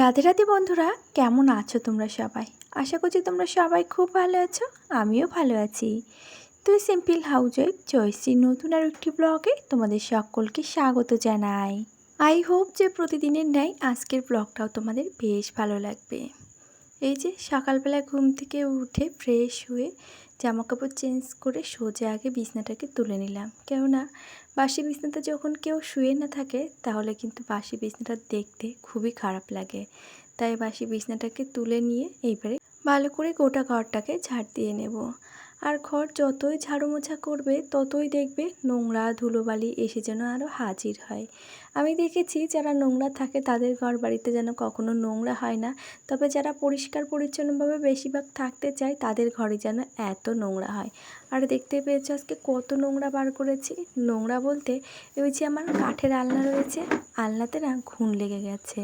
রাধে রাধে বন্ধুরা, কেমন আছো তোমরা সবাই? আশা করছি তোমরা সবাই খুব ভালো আছো, আমিও ভালো আছি। তুই সিম্পল হাউস ওয়াইফ জয়শ্রীর নতুন আর একটি ব্লগে তোমাদের সকলকে স্বাগত জানাই। আই হোপ যে প্রতিদিনের ন্যায় আজকের ব্লগটাও তোমাদের বেশ ভালো লাগবে। এই যে সকালবেলা ঘুম থেকে উঠে ফ্রেশ হয়ে জামা কাপড় চেঞ্জ করে সোজা আগে বিছনাটাকে তুলে নিলাম। কেননা বাসি বিছনাতে যখন কেউ শুয়ে না থাকে, তাহলে কিন্তু বাসি বিছনাটা দেখতে খুবই খারাপ লাগে। তাই বাসি বিছনাটাকে তুলে নিয়ে এইবারে ভালো করে গোটা ঘরটাকে ঝাড় দিয়ে নেব। আর ঘর যতই ঝাড়ু মোছা করবে, ততই দেখবে নোংরা ধুলোবালি এসে যেন আরও হাজির হয়। আমি দেখেছি যারা নোংরা থাকে তাদের ঘর বাড়িতে যেন কখনো নোংরা হয় না। তবে যারা পরিষ্কার পরিচ্ছন্নভাবে বেশিরভাগ থাকতে চায় তাদের ঘরে যেন এত নোংরা হয়। আর দেখতে পেয়েছ আজকে কত নোংরা বার করেছি? নোংরা বলতে ওই যে আমার কাঠের আলনা রয়েছে, আলনাতে না ঘুণ লেগে গেছে।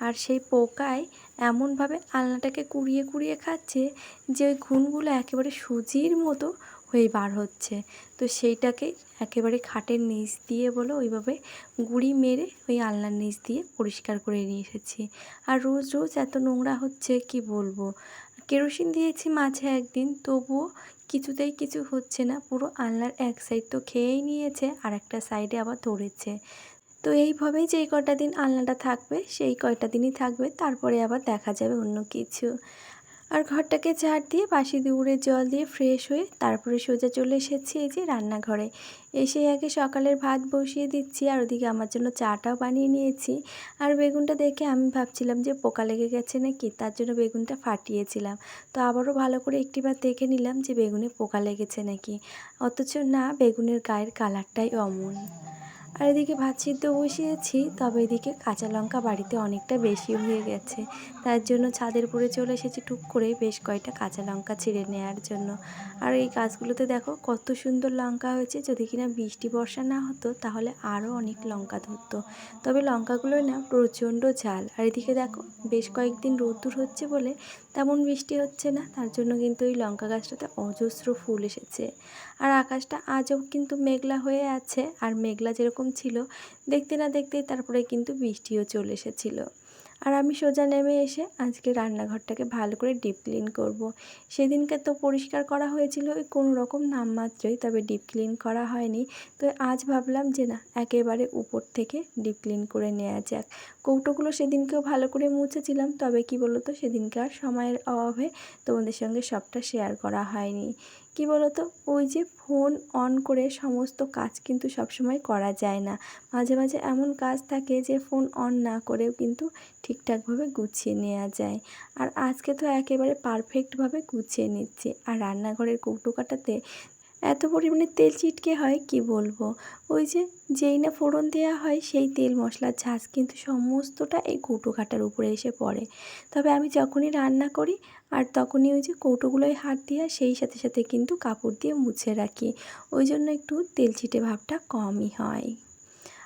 আর সেই পোকায় এমনভাবে আলনাটাকে কুড়িয়ে কুড়িয়ে খাচ্ছে যে ওই ঘুণগুলো একেবারে সুজির মতো হয়ে বার হচ্ছে। তো সেইটাকে একেবারে খাটের নিচ দিয়ে বলো, ওইভাবে গুঁড়ি মেরে ওই আলনার নিচ দিয়ে পরিষ্কার করে নিয়ে এসেছি। আর রোজ রোজ এত নোংরা হচ্ছে, কি বলব? কেরোসিন দিয়েছি মাঝে একদিন, তবুও কিছুতেই কিছু হচ্ছে না। পুরো আলনার এক সাইড তো খেয়েই নিয়েছে, আর একটা সাইডে আবার ধরেছে। তো এইভাবেই যেই কয়টা দিন আলনাটা থাকবে, সেই কয়টা দিনই থাকবে, তারপরে আবার দেখা যাবে অন্য কিছু। আর ঘরটাকে ঝাড় দিয়ে বাসি দৌড়ে জল দিয়ে ফ্রেশ হয়ে তারপরে সোজা চলে এসেছি এই যে রান্নাঘরে। এসে আগে সকালের ভাত বসিয়ে দিচ্ছি আর ওদিকে আমার জন্য চাটাও বানিয়ে নিয়েছি। আর বেগুনটা দেখে আমি ভাবছিলাম যে পোকা লেগে গেছে নাকি, তার জন্য বেগুনটা ফাটিয়েছিলাম। তো আবারও ভালো করে একটিবার দেখে নিলাম যে বেগুনে পোকা লেগেছে নাকি। অথচ না, বেগুনের গায়ের কালারটাই অমন। আর এদিকে ভাত সিদ্ধ বসিয়েছি, তবে এদিকে কাঁচা লঙ্কা বাড়িতে অনেকটা বেশি হয়ে গেছে। তার জন্য ছাদের উপরে চলে এসেছি টুক করে বেশ কয়েকটা কাঁচা লঙ্কা ছিঁড়ে নেওয়ার জন্য। আর এই গাছগুলোতে দেখো কত সুন্দর লঙ্কা হয়েছে, যদি কিনা বৃষ্টি বর্ষা না হতো তাহলে আরও অনেক লঙ্কা ধরতো। তবে লঙ্কাগুলো না প্রচণ্ড ঝাল। আর এদিকে দেখো বেশ কয়েকদিন রোদ্দুর হচ্ছে বলে তেমন বৃষ্টি হচ্ছে না, তার জন্য কিন্তু ওই লঙ্কা গাছটাতে অজস্র ফুল এসেছে। আর আকাশটা আজও কিন্তু মেঘলা হয়ে আছে, আর মেঘলা যেরকম ছিল। দেখতে না দেখতেই তারপরে কিন্তু বৃষ্টিও চলে এসেছিল। আর আমি সোজা নেমে এসে আজকে রান্নাঘরটাকে ভালো করে ডিপ ক্লিন করব। সেদিনকে তো পরিষ্কার করা হয়েছিল, ওই কোনো রকম নামমাত্রই তবে ডিপ ক্লিন করা হয়নি। তো আজ ভাবলাম যে না, একেবারে উপর থেকে ডিপ ক্লিন করে নেওয়া যাক। কৌটোগুলো সেদিনকেও ভালো করে মুছেছিলাম। তবে কি বলতো, সেদিনকে আর সময়ের অভাবে তোমাদের সঙ্গে সবটা শেয়ার করা হয়নি। কি বলতো, ওই যে ফোন অন করে সমস্ত কাজ কিন্তু সবসময় করা যায় না। মাঝে মাঝে এমন কাজ থাকে যে ফোন অন না করেও কিন্তু ঠিকঠাকভাবে গুছিয়ে নেওয়া যায়। আর আজকে তো একেবারে পারফেক্টভাবে গুছিয়ে নিচ্ছি। আর রান্নাঘরের কৌটো কাটাতে এত পরিমাণে তেল চিটকে হয়, কি বলব? ওই যে যেই না ফোড়ন দেওয়া হয়, সেই তেল মশলার ঝাঁজ কিন্তু সমস্তটা এই কৌটো কাটার উপরে এসে পড়ে। তবে আমি যখনই রান্না করি, আর তখনই ওই যে কৌটোগুলোই হাত দিয়ে, সেই সাথে সাথে কিন্তু কাপড় দিয়ে মুছে রাখি। ওই জন্য একটু তেল ছিটে ভাবটা কমই হয়।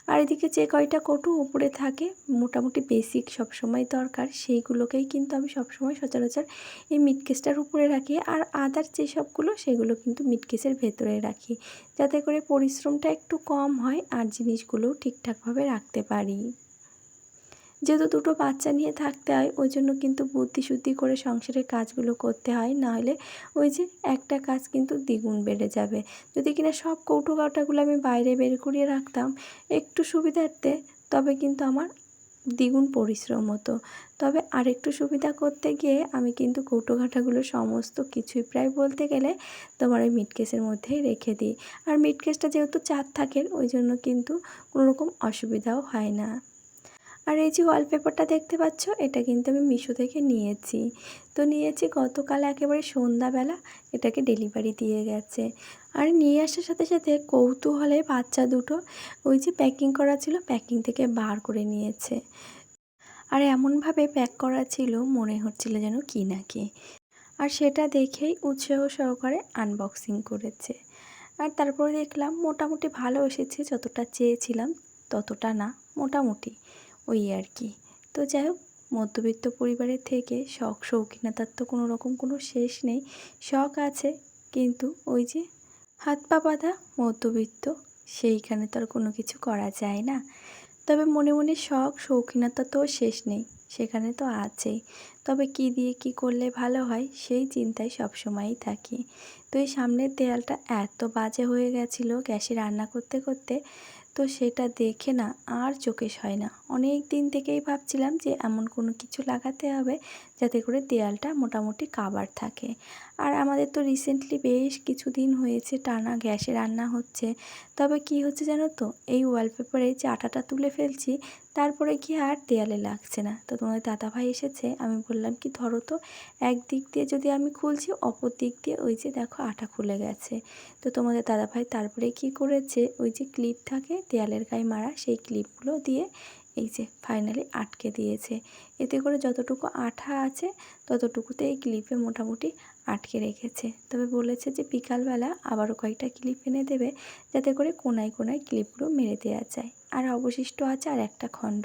আর এদিকে যে কয়টা কটু উপরে থাকে, মোটামুটি বেসিক সবসময় দরকার। সেইগুলোকেই কিন্তু আমি সবসময় সচরাচর এই মিটকেসটার উপরে রাখি। আর আদার যে সবগুলো, সেগুলো কিন্তু মিটকেসের ভেতরে রাখি। যাতে করে পরিশ্রমটা একটু কম হয় আর জিনিসগুলোও ঠিকঠাকভাবে রাখতে পারি। যেহেতু দুটো বাচ্চা নিয়ে থাকতে হয়, ওই জন্য কিন্তু বুদ্ধি শুদ্ধি করে সংসারের কাজগুলো করতে হয় নাহলে ওই যে একটা কাজ কিন্তু দ্বিগুণ বেড়ে যাবে। যদি কিনা সব কৌটো কাটাগুলো আমি বাইরে বের করিয়ে রাখতাম, একটু সুবিধার্থে, তবে কিন্তু আমার দ্বিগুণ পরিশ্রম হতো। তবে আরেকটু সুবিধা করতে গিয়ে আমি কিন্তু কৌটোঘাটাগুলো সমস্ত কিছুই প্রায় বলতে গেলে তোমার ওই মিটকেসের মধ্যেই রেখে দিই। আর মিটকেসটা যেহেতু চার থাকে ওই জন্য কিন্তু কোনো রকম অসুবিধাও হয় না। আর এই যে ওয়ালপেপারটা দেখতে পাচ্ছ, এটা কিন্তু আমি মিশো থেকে নিয়েছি। তো নিয়েছি গতকাল একেবারে সন্ধ্যাবেলা, এটাকে ডেলিভারি দিয়ে গেছে। আর নিয়ে আসার সাথে সাথে কৌতূহলে বাচ্চা দুটো, ওই যে প্যাকিং করা ছিল প্যাকিং থেকে বার করে নিয়েছে। আর এমনভাবে প্যাক করা ছিল, মনে হচ্ছিল যেন কি না কি। আর সেটা দেখেই উৎসাহ সহকারে আনবক্সিং করেছে। আর তারপরে দেখলাম, মোটামুটি ভালো এসেছে, যতটা চেয়েছিলাম ততটা না, মোটামুটি। ওই আর কি। তো যাই হোক, মধ্যবিত্ত পরিবারের থেকে শখ, শৌখিনতার তো কোনো রকম কোনো শেষ নেই। শখ আছে, কিন্তু ওই যে হাত পা বাঁধা মধ্যবিত্ত, সেইখানে তো আর কোনো কিছু করা যায় না। তবে মনে মনে শখ, শৌখিনতা তো শেষ নেই, সেখানে তো আছেই। তবে কি দিয়ে কি করলে ভালো হয়, সেই চিন্তায় সবসময়ই থাকি। তো এই সামনের দেয়ালটা এত বাজে হয়ে গেছিল, গ্যাসে রান্না করতে করতে তো সেটা দেখে না আর চোখে হয় না। অনেক দিন থেকেই ভাবছিলাম যে এমন কোনো কিছু লাগাতে হবে যাতে করে দেয়ালটা মোটামুটি কাবার থাকে। আর আমাদের তো রিসেন্টলি বেশ কিছুদিন হয়েছে টানা গ্যাসে রান্না হচ্ছে। তবে কি হচ্ছে জানো তো? এই ওয়ালপেপারে যে আটাটা তুলে ফেলছি, তারপরে গিয়ে আর দেয়ালে লাগছে না। তো তোমাদের দাদাভাই এসেছে, আমি বললাম কি, ধরো তো, এক দিক দিয়ে যদি আমি খুলছি, অপর দিক দিয়ে ওই যে দেখো আটা খুলে গেছে। তো তোমাদের দাদাভাই তারপরে কি করেছে? ওই যে ক্লিপ থাকে দেয়ালের গায়ে মারা, সেই ক্লিপগুলো দিয়ে এই যে ফাইনালি আটকে দিয়েছে। এতে করে যতটুকু আঠা আছে, ততটুকুতে এই ক্লিপে মোটামুটি আটকে রেখেছে। তবে বলেছে যে বিকালবেলা আবারও কয়েকটা ক্লিপ এনে দেবে, যাতে করে কোনায় কোনায় ক্লিপগুলো মেরে দেওয়া যায়। আর অবশিষ্ট আছে আর একটা খণ্ড।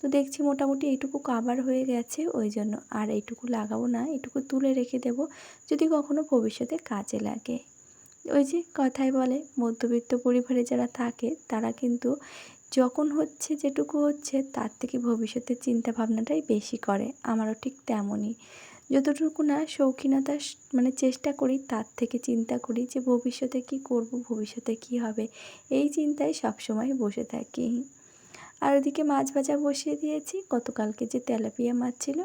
তো দেখছি মোটামুটি এইটুকু কাবার হয়ে গেছে, ওই জন্য আর এইটুকু লাগাবো না এটুকু তুলে রেখে দেব, যদি কখনো ভবিষ্যতে কাজে লাগে। ওই যে কথাই বলে, মধ্যবিত্ত পরিবারে যারা থাকে, তারা কিন্তু যখন হচ্ছে যেটুকু হচ্ছে, তার থেকে ভবিষ্যতের চিন্তা ভাবনাটাই বেশি করে। আমারও ঠিক তেমনই। যতটুকু না শৌখিনতা মানে চেষ্টা করি, তার থেকে চিন্তা করি যে ভবিষ্যতে কি করব, ভবিষ্যতে কি হবে, এই চিন্তায় সবসময় বসে থাকি। আর ওদিকে মাছ ভাজা বসিয়ে দিয়েছি। গতকালকে যে তেলাপিয়া মাছ ছিল,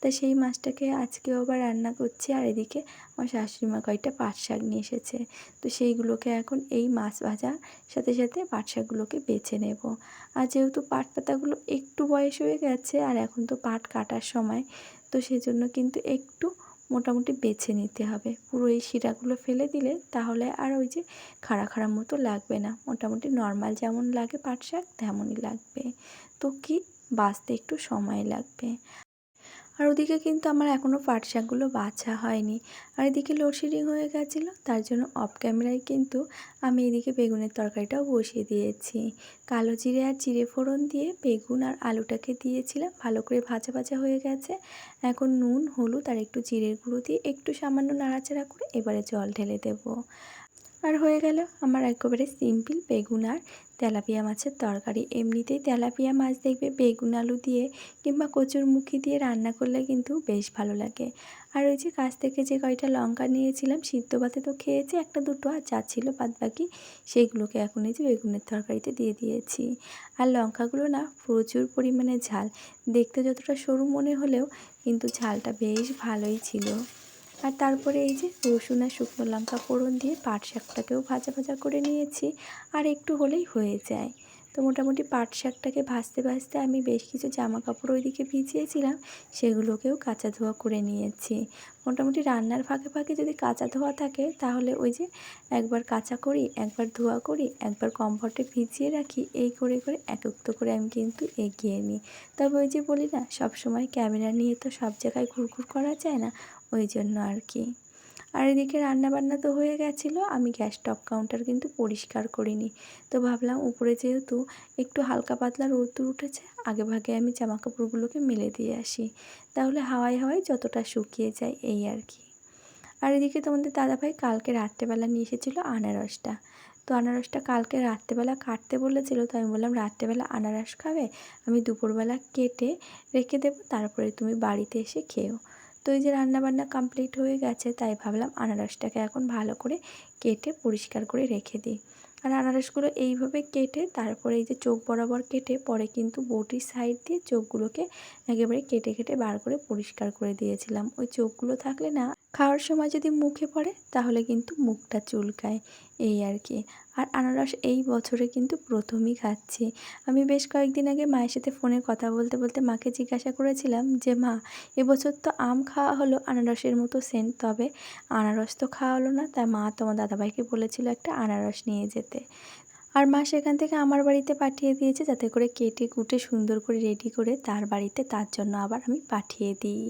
তা সেই মাছটাকে আজকেও আবার রান্না করছি। আর এদিকে আমার শাশুড়ি মা কয়েকটা পাট শাক নিয়ে এসেছে। তো সেইগুলোকে এখন এই মাছ ভাজার সাথে সাথে পাট শাকগুলোকে বেছে নেব। আর যেহেতু পাট পাতাগুলো একটু বয়স হয়ে গেছে, আর এখন তো পাট কাটার সময়, তো সেজন্য কিন্তু একটু মোটামুটি বেছে নিতে হবে। পুরো এই শিরাগুলো ফেলে দিলে তাহলে আর ওই যে খাড়া খাড়া মতো লাগবে না। মোটামুটি নর্মাল যেমন লাগে পাট শাক, তেমনই লাগবে। তো কি? বাঁচতে একটু সময় লাগবে। আর ওদিকে কিন্তু আমার এখনও পাট শাকগুলো বাছা হয়নি। আর এদিকে লোডশেডিং হয়ে গেছিল, তার জন্য অফ ক্যামেরায় কিন্তু আমি এদিকে বেগুনের তরকারিটাও বসিয়ে দিয়েছি। কালো জিরে আর জিরে ফোড়ন দিয়ে বেগুন আর আলুটাকে দিয়েছিলাম, ভালো করে ভাজা ভাজা হয়ে গেছে। এখন নুন, হলুদ আর একটু জিরের গুঁড়ো দিয়ে একটু সামান্য নাড়াচাড়া করে এবারে জল ঢেলে দেবো। আর হয়ে গেল আমার একেবারে সিম্পল বেগুন আর তেলাপিয়া মাছের তরকারি। এমনিতেই তেলাপিয়া মাছ দেখবে বেগুন আলু দিয়ে কিংবা কচুর মুখি দিয়ে রান্না করলে কিন্তু বেশ ভালো লাগে। আর ওই যে কাছ থেকে যে কয়টা লঙ্কা নিয়েছিলাম, সিদ্ধ ভাতে তো খেয়েছি, একটা দুটো আর যা ছিল বাদ বাকি সেইগুলোকে এখন এই যে বেগুনের তরকারিতে দিয়ে দিয়েছি। আর লঙ্কাগুলো না প্রচুর পরিমাণে ঝাল। দেখতে যতটা সরু মনে হলেও কিন্তু ঝালটা বেশ ভালোই ছিল। আর তারপরে এই যে রসুন আর শুকনো লঙ্কা ফোড়ন দিয়ে পাট শাকটাকেও ভাজা ভাজা করে নিয়েছি। আর একটু হলেই হয়ে যায়। তো মোটামুটি পাট শাকটাকে ভাজতে ভাজতে আমি বেশ কিছু জামা কাপড় ওইদিকে ভিজিয়েছিলাম, সেগুলোকেও কাঁচা ধোয়া করে নিয়েছি। মোটামুটি রান্নার ফাঁকে ফাঁকে যদি কাঁচা ধোয়া থাকে, তাহলে ওই যে একবার কাঁচা করি, একবার ধোয়া করি, একবার কমফর্টে ভিজিয়ে রাখি, এই করে করে একত্র করে আমি কিন্তু এগিয়ে নিই। তবে ওই যে বলি না সব সময় ক্যামেরা নিয়ে তো সব জায়গায় ঘুরঘুর করা যায় না। ওই জন্য আর কি। আর এদিকে রান্নাবান্না তো হয়ে গেছিল, আমি গ্যাস টপ কাউন্টার কিন্তু পরিষ্কার করিনি। তো ভাবলাম উপরে যেহেতু একটু হালকা পাতলা রোদ্দুর উঠেছে, আগে ভাগে আমি জামা কাপড়গুলোকে মেলে দিয়ে আসি। তাহলে হাওয়ায় হাওয়ায় যতটা শুকিয়ে যায় এই আর কি। আর এদিকে তোমাদের দাদাভাই কালকে রাত্রেবেলা নিয়ে এসেছিল আনারসটা। তো আনারসটা কালকে রাত্রেবেলা কাটতে বলেছিল, তো আমি বললাম, রাত্রেবেলা আনারস খাবে? আমি দুপুরবেলা কেটে রেখে দেবো, তারপরে তুমি বাড়িতে এসে খেও তো এই যে রান্নাবান্না কমপ্লিট হয়ে গেছে, তাই ভাবলাম আনারসটাকে এখন ভালো করে কেটে পরিষ্কার করে রেখে দিই। আর আনারসগুলো এইভাবে কেটে, তারপরে এই যে চোখ বরাবর কেটে, পরে কিন্তু বটির সাইড দিয়ে চোখগুলোকে একেবারে কেটে কেটে বার করে পরিষ্কার করে দিয়েছিলাম। ওই চোখগুলো থাকলে না খাওয়ার সময় যদি মুখে পড়ে, তাহলে কিন্তু মুখটা চুলকায়। এই আর কি। আর আনারস এই বছরে কিন্তু প্রথমই খাচ্ছি। আমি বেশ কয়েকদিন আগে মায়ের সাথে ফোনে কথা বলতে বলতে মাকে জিজ্ঞাসা করেছিলাম যে, মা এবছর তো আম খাওয়া হলো আনারসের মতো সেন্ট, তবে আনারস তো খাওয়া হলো না। তাই মা তোমার দাদাভাইকে বলেছিল একটা আনারস নিয়ে যেতে। আর মা সেখান থেকে আমার বাড়িতে পাঠিয়ে দিয়েছে যাতে করে কেটে কুটে সুন্দর করে রেডি করে তার বাড়িতে তার জন্য আবার আমি পাঠিয়ে দিই।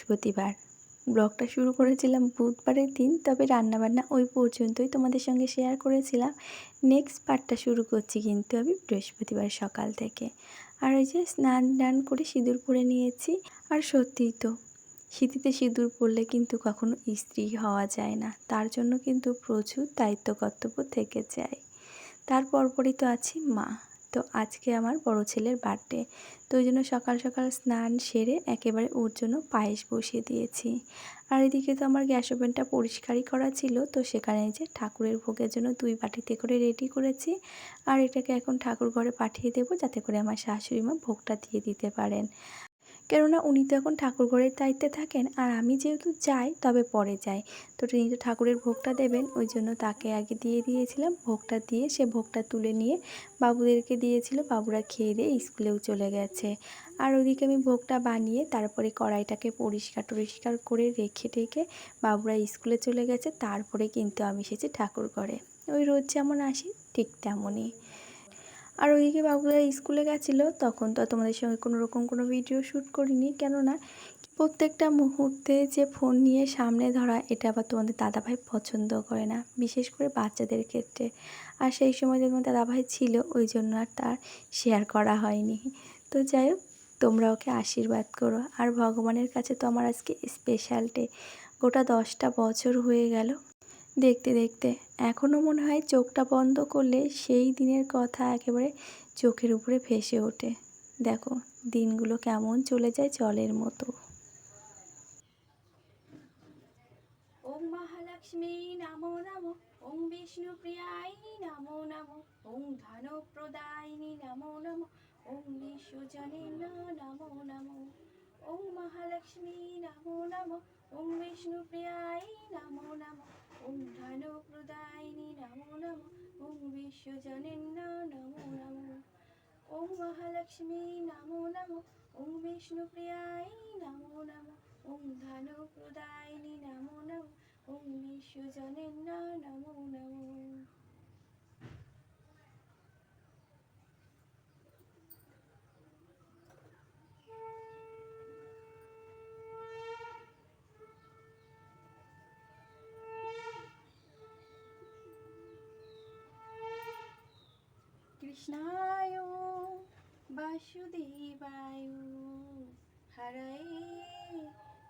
বৃহস্পতিবার। ব্লগটা শুরু করেছিলাম বুধবারের দিন, তবে রান্নাবান্না ওই পর্যন্তই তোমাদের সঙ্গে শেয়ার করেছিলাম। নেক্সট পার্টটা শুরু করছি কিন্তু আমি বৃহস্পতিবার সকাল থেকে। আর ওই যে স্নান টান করে সিঁদুর পরে নিয়েছি। আর সত্যিই তো শীতিতে সিঁদুর পরলে কিন্তু কখনো স্ত্রী হওয়া যায় না। তার জন্য কিন্তু প্রচুর দায়িত্ব কর্তব্য থেকে যায়। তার পরপরই তো আছি মা। তো আজকে আমার বড় ছেলের বার্থডে। তো ওই জন্য সকাল সকাল স্নান সেরে একেবারে ওর জন্য পায়েস বসিয়ে দিয়েছি। আর এদিকে তো আমার গ্যাস ওভেনটা পরিষ্কারই করা ছিল, তো সেখানে যে ঠাকুরের ভোগের জন্য দুই বাটিতে করে রেডি করেছি। আর এটাকে এখন ঠাকুর ঘরে পাঠিয়ে দেবো, যাতে করে আমার শাশুড়ি মা ভোগটা দিয়ে দিতে পারেন। কেননা উনি তো এখন ঠাকুর ঘরের দায়িত্বে থাকেন আর আমি যেহেতু যাই, তবে পরে যাই। তো তিনি তো ঠাকুরের ভোগটা দেবেন, ওই জন্য তাকে আগে দিয়ে দিয়েছিলাম। ভোগটা দিয়ে সে ভোগটা তুলে নিয়ে বাবুদেরকে দিয়েছিল। বাবুরা খেয়ে দিয়ে স্কুলেও চলে গেছে। আর ওদিকে আমি ভোগটা বানিয়ে তারপরে কড়াইটাকে পরিষ্কার টরিষ্কার করে রেখে টেখে বাবুরা স্কুলে চলে গেছে। তারপরে কিন্তু আমি এসেছি ঠাকুর ঘরে ওই রোজ যেমন আসি, ঠিক তেমনই। আর ওইদিকে বাবুরা স্কুলে গেছিল, তখন তো তোমাদের সঙ্গে কোনো রকম কোনো ভিডিও শ্যুট করিনি। কেননা প্রত্যেকটা মুহূর্তে যে ফোন নিয়ে সামনে ধরা, এটা আবার তোমাদের দাদাভাই পছন্দ করে না, বিশেষ করে বাচ্চাদের ক্ষেত্রে। আর সেই সময় যে যখন দাদাভাই ছিল, ওই জন্য আর তার শেয়ার করা হয়নি। তো যাই হোক, তোমরা ওকে আশীর্বাদ করো। আর ভগবানের কাছে তো আমার আজকে স্পেশাল ডে গোটা দশটা বছর হয়ে গেল দেখতে দেখতে। এখনও মনে হয় চোখটা বন্ধ করলে সেই দিনের কথা একেবারে চোখের উপরে ভেসে ওঠে। দেখো, দিনগুলো কেমন চলে যায় জলের মতো। ওম মহালক্ষ্মী নমো নমো, ওম বিষ্ণুপ্রিয়ায় নমো নমো, ওম ধনপ্রদায়িনী নমো নমো, ওম বিশ্বজনে নমো নমো, ওম মহালক্ষ্মী নমো ওম বিষ্ণুপ্রিয়ায় নমো নমো ওম ধনপ্রদায়িনী নমো নমো ওম বিশ্বজনে নমো নমো ওম মহালক্ষ্মী নমো নমো ওম বিষ্ণুপ্রিয়ায় নমো নমো ওম ধনপ্রদায়িনী নমো নমো ওম বিশ্বজনে নমো নমো কৃষ্ণায় বাসুদেবায় হরয়ে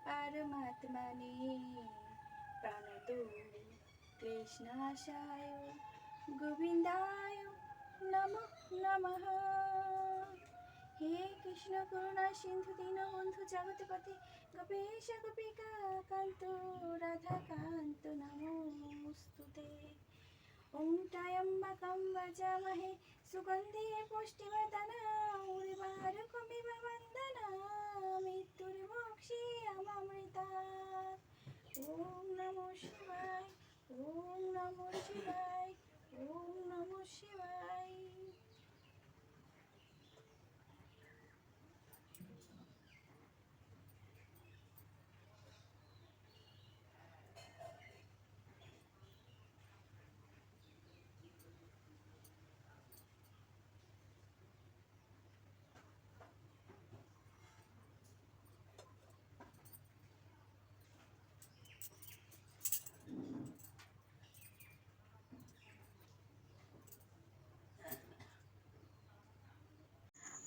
পরমাত্মনে প্রণত কৃষ্ণাশায় গোবিন্দায় নমঃ নমঃ। হে কৃষ্ণ করুণা সিন্ধু দীনবন্ধু জগৎপতি গোপেশ গোপিকা কান্ত রাধা কান্ত নমস্তুতে। ওম ত্রয়ম্বকম सुगन्धे সুগন্ধি পুষ্টিবর্ধনা উর্বারুকমিব বন্দনা মৃত্যুর্মোক্ষী অমৃতা ওম নমো শিবায় ওম নমো শিবায়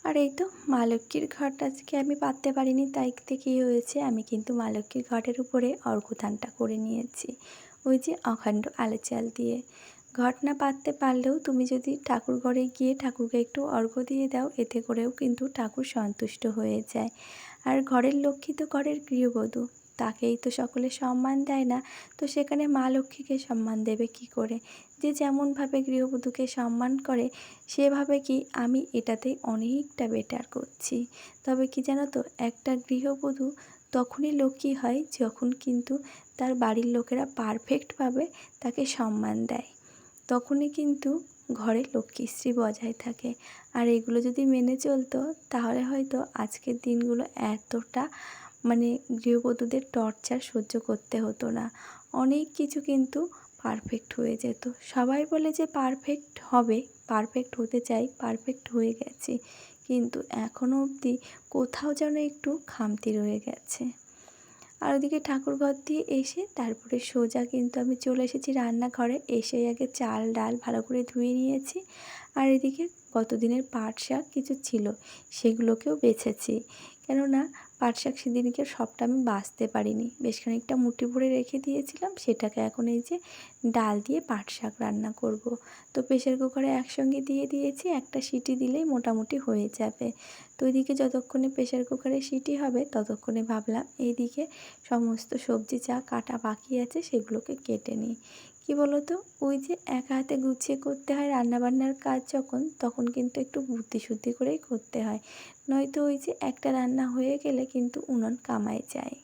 আর এই তো মা লক্ষ্মীর ঘট আজকে আমি পাততে পারিনি, তাই কী হয়েছে। আমি কিন্তু মা লক্ষ্মীর ঘটের উপরে অর্ঘ্যদানটা করে নিয়েছি, ওই যে অখণ্ড আলো চাল দিয়ে। ঘট না পাততে পারলেও তুমি যদি ঠাকুর ঘরে গিয়ে ঠাকুরকে একটু অর্ঘ্য দিয়ে দাও, এতে করেও কিন্তু ঠাকুর সন্তুষ্ট হয়ে যায়। আর ঘরের লক্ষ্মী তো ঘরের গৃহবধূ। তাকেই তো সকলে সম্মান দেয় না। তো সেখানে মা লক্ষ্মীকে সম্মান দেবে কি করে? যে যেমনভাবে গৃহবধূকে সম্মান করে, সেভাবে কি আমি এটাতে অনেকটা বেটার করছি? তবে কি জানো তো, একটা গৃহবধূ তখনই লক্ষ্মী হয় যখন কিন্তু তার বাড়ির লোকেরা পারফেক্টভাবে তাকে সম্মান দেয়। তখনই কিন্তু ঘরে লক্ষ্মীশ্রী বজায় থাকে। আর এগুলো যদি মেনে চলতো, তাহলে হয়তো আজকের দিনগুলো এতটা মানে গৃহবধূদের টর্চার সহ্য করতে হতো না। অনেক কিছু কিন্তু পারফেক্ট হয়ে যেত। সবাই বলে যে পারফেক্ট হবে পারফেক্ট হতে চাই পারফেক্ট হয়ে গেছে। কিন্তু এখনও অবধি কোথাও যেন একটু খামতি রয়ে গেছে। আর ওদিকে ঠাকুরঘর দিয়ে এসে তারপরে সোজা কিন্তু আমি চলে এসেছি রান্নাঘরে। এসে আগে চাল, ডাল ভালো করে ধুয়ে নিয়েছি। আর এদিকে গতদিনের পাট শাক কিছু ছিল, সেগুলোকেও বেছেছি। কেননা পাট শাক সেদিনকে সবটা আমি বাঁচতে পারিনি। বেশ খানিকটা মুঠি ভরে রেখে দিয়েছিলাম, সেটাকে এখন এই যে ডাল দিয়ে পাট শাক রান্না করব। তো প্রেশার কুকারে একসঙ্গে দিয়ে দিয়েছি, একটা সিটি দিলেই মোটামুটি হয়ে যাবে। তো ওইদিকে যতক্ষণে প্রেশার কুকারে সিটি হবে, ততক্ষণে ভাবলাম এইদিকে সমস্ত সবজি যা কাটা বাকি আছে সেগুলোকে কেটে নিই। কী বলতো? ওই যে একা হাতে গুছিয়ে করতে হয় রান্নাবান্নার কাজ যখন, তখন কিন্তু একটু বুদ্ধি শুদ্ধি করেই করতে হয়। নয়তো ওই যে একটা রান্না হয়ে গেলে কিন্তু উনুন কামাই যায়।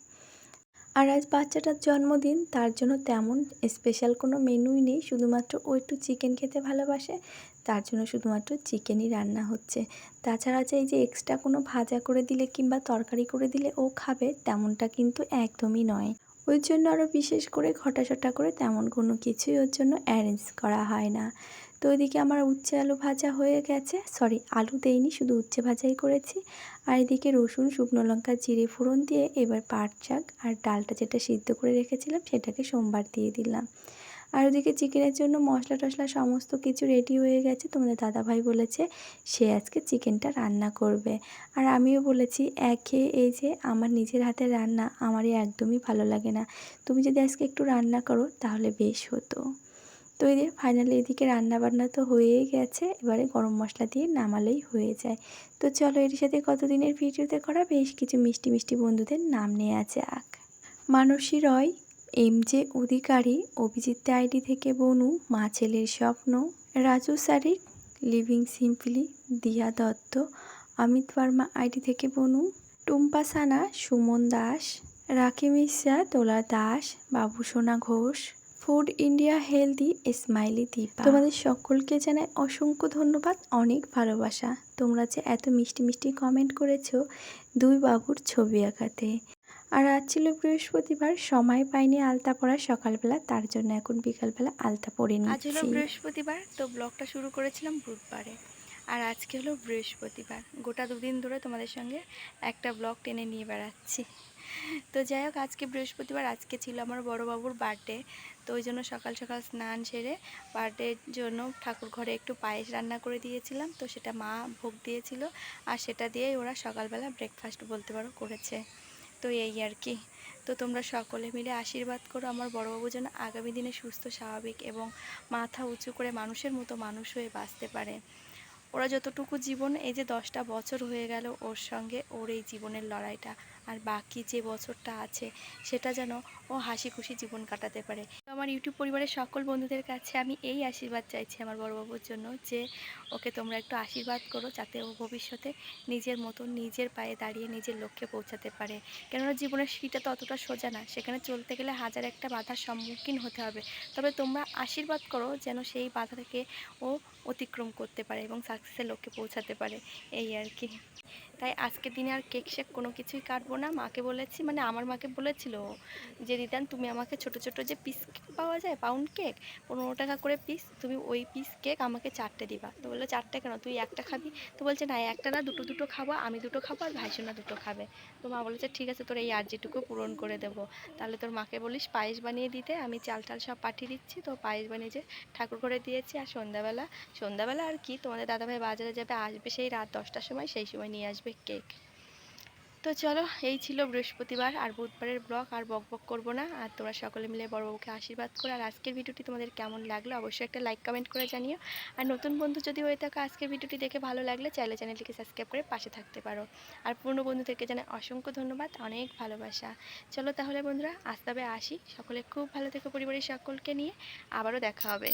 আর আজ বাচ্চাটার জন্মদিন, তার জন্য তেমন স্পেশাল কোনো মেনুই নেই। শুধুমাত্র ও একটু চিকেন খেতে ভালোবাসে, তার জন্য শুধুমাত্র চিকেনই রান্না হচ্ছে। তাছাড়া যে এই যে এক্সট্রা কোনো ভাজা করে দিলে কিংবা তরকারি করে দিলে ও খাবে, তেমনটা কিন্তু একদমই নয়। ওই জন্য আরও বিশেষ করে ঘটাসটা করে তেমন কোনো কিছুই ওর জন্য অ্যারেঞ্জ করা হয় না। তো ওইদিকে আমার উচ্ছে আলু ভাজা হয়ে গেছে। সরি আলু দেইনি, শুধু উচ্ছে ভাজাই করেছি। আর এদিকে রসুন, শুকনো লঙ্কা, জিরে ফোড়ন দিয়ে এবার পাট শাক আর ডালটা যেটা সিদ্ধ করে রেখেছিলাম, সেটাকে সোমবার দিয়ে দিলাম। আর ওদিকে চিকেনের জন্য মশলা টশলা সমস্ত কিছু রেডি হয়ে গেছে। তোমাদের দাদাভাই বলেছে সে আজকে চিকেনটা রান্না করবে। আর আমিও বলেছি একে এই যে আমার নিজের হাতের রান্না, আমারই একদমই ভালো লাগে না। তুমি যদি আজকে একটু রান্না করো, তাহলে বেশ হতো। তো এই যে ফাইনালি এদিকে রান্না বান্না তো হয়েই গেছে, এবারে গরম মশলা দিয়ে নামালেই হয়ে যায়। তো চলো এর সাথে কতদিনের ভিডিওতে করা বেশ কিছু মিষ্টি মিষ্টি বন্ধুদের নাম নিয়ে আছে যাক। Manasi Roy M J Adhikari Abhijit ID থেকে বনু, মা ছেলের স্বপ্ন, রাজু শারিক লিভিং সিম্পলি, দিয়া দত্ত, অমিত বর্মা আইডি থেকে বনু, টুম্পা সানা, সুমন দাস রাখি Mishra Dola Das, Babu Sona Ghosh, food India healthy, smiley Dipa. তোমাদের সকলকে জানাই অসংখ্য ধন্যবাদ, অনেক ভালোবাসা। তোমরা যে এত মিষ্টি মিষ্টি কমেন্ট করেছ দুই বাবুর ছবি আঁকাতে। আর আজ ছিল বৃহস্পতিবার সময় পাইনি আলতা পড়া সকালবেলা তার জন্য এখন বিকালবেলা আলতা পরে আজ হলো বৃহস্পতিবার তো ব্লগটা শুরু করেছিলাম বুধবারে। আর আজকে হলো বৃহস্পতিবার গোটা দুদিন ধরে তোমাদের সঙ্গে একটা ব্লগ টেনে নিয়ে বেড়াচ্ছি। তো যাই হোক আজকে বৃহস্পতিবার আজকে ছিল আমার বড় বাবুর বার্থডে তো ওই জন্য সকাল সকাল স্নান সেরে বার্থডের জন্য ঠাকুর ঘরে একটু পায়েস রান্না করে দিয়েছিলাম তো সেটা মা ভোগ দিয়েছিল আর সেটা দিয়েই ওরা সকালবেলা ব্রেকফাস্ট বলতে পারো করেছে। তো এই আর কি। তো তোমরা সকলে মিলে আশীর্বাদ করো আমার বড়বাবু যেন আগামী দিনে সুস্থ, স্বাভাবিক এবং মাথা উঁচু করে মানুষের মতো মানুষ হয়ে বাঁচতে পারে। ওরা যতটুকু জীবন, এই যে দশটা বছর হয়ে গেল ওর সঙ্গে ওর এই জীবনের লড়াইটা। আর বাকি যে বছরটা আছে, সেটা যেন ও হাসি খুশি জীবন কাটাতে পারে। আমার ইউটিউব পরিবারের সকল বন্ধুদের কাছে আমি এই আশীর্বাদ চাইছি আমার বড়বাবুর জন্য যে, ওকে তোমরা একটু আশীর্বাদ করো যাতে ও ভবিষ্যতে নিজের মতো নিজের পায়ে দাঁড়িয়ে নিজের লক্ষ্যে পৌঁছাতে পারে। কেননা জীবনের সিঁড়িটা তো অতটা সোজা না, সেখানে চলতে গেলে হাজার একটা বাধার সম্মুখীন হতে হবে। তবে তোমরা আশীর্বাদ করো যেন সেই বাধা থেকে ও অতিক্রম করতে পারে এবং সাকসেসের লক্ষ্যে পৌঁছাতে পারে, এই আর কি। তাই আজকের দিনে আর কেক শেক কোনো কিছুই কাটবো না। মাকে বলেছি মানে আমার মাকে বলেছিল যে রিটার্ন তুমি আমাকে ছোট ছোট যে পিস কেক পাওয়া যায় পাউন্ড কেক পনেরো টাকা করে পিস তুমি ওই পিস কেক আমাকে চারটে দিবা। তো বলল, চারটে কেন? তুই একটা খাবি? তো বলছে, না, একটা না, দুটো দুটো খাব, আমি দুটো খাব আর ভাইসোনা দুটো খাবে। তো মা বলেছে, ঠিক আছে, তোর এই আর্জিটুকু পূরণ করে দেবো। তাহলে তোর মাকে বলিস, পায়েস বানিয়ে দিতে আমি চাল টাল সব পাঠিয়ে দিচ্ছি। তো পায়েস বানিয়ে যে ঠাকুর ঘরে দিয়েছি, আর সন্ধ্যাবেলা সন্ধ্যাবেলা আর কি, তোমাদের দাদাভাই বাজারে যাবে, আসবে সেই রাত দশটার সময়, সেই সময় নিয়ে আসবে কেক। তো চলো, এই ছিল বৃহস্পতিবার আর বুধবারের ব্লগ, আর বক বক করব না। আর তোমরা সকলে মিলে বড়বাবুকে আশীর্বাদ করো। আর আজকের ভিডিওটি তোমাদের কেমন লাগল অবশ্যই একটা লাইক কমেন্ট করে জানিও। আর নতুন বন্ধু যদি হয়ে থাকো, আজকের ভিডিওটি দেখে ভালো লাগলে চাইলে চ্যানেলটিকে সাবস্ক্রাইব করে পাশে থাকতে পারো। আর পুরনো বন্ধুদেরকে জানাই অসংখ্য ধন্যবাদ, অনেক ভালোবাসা। চলো তাহলে বন্ধুরা, আজ আসি। সকলে খুব ভালো থেকো পরিবারের সকলকে নিয়ে। আবারও দেখা হবে।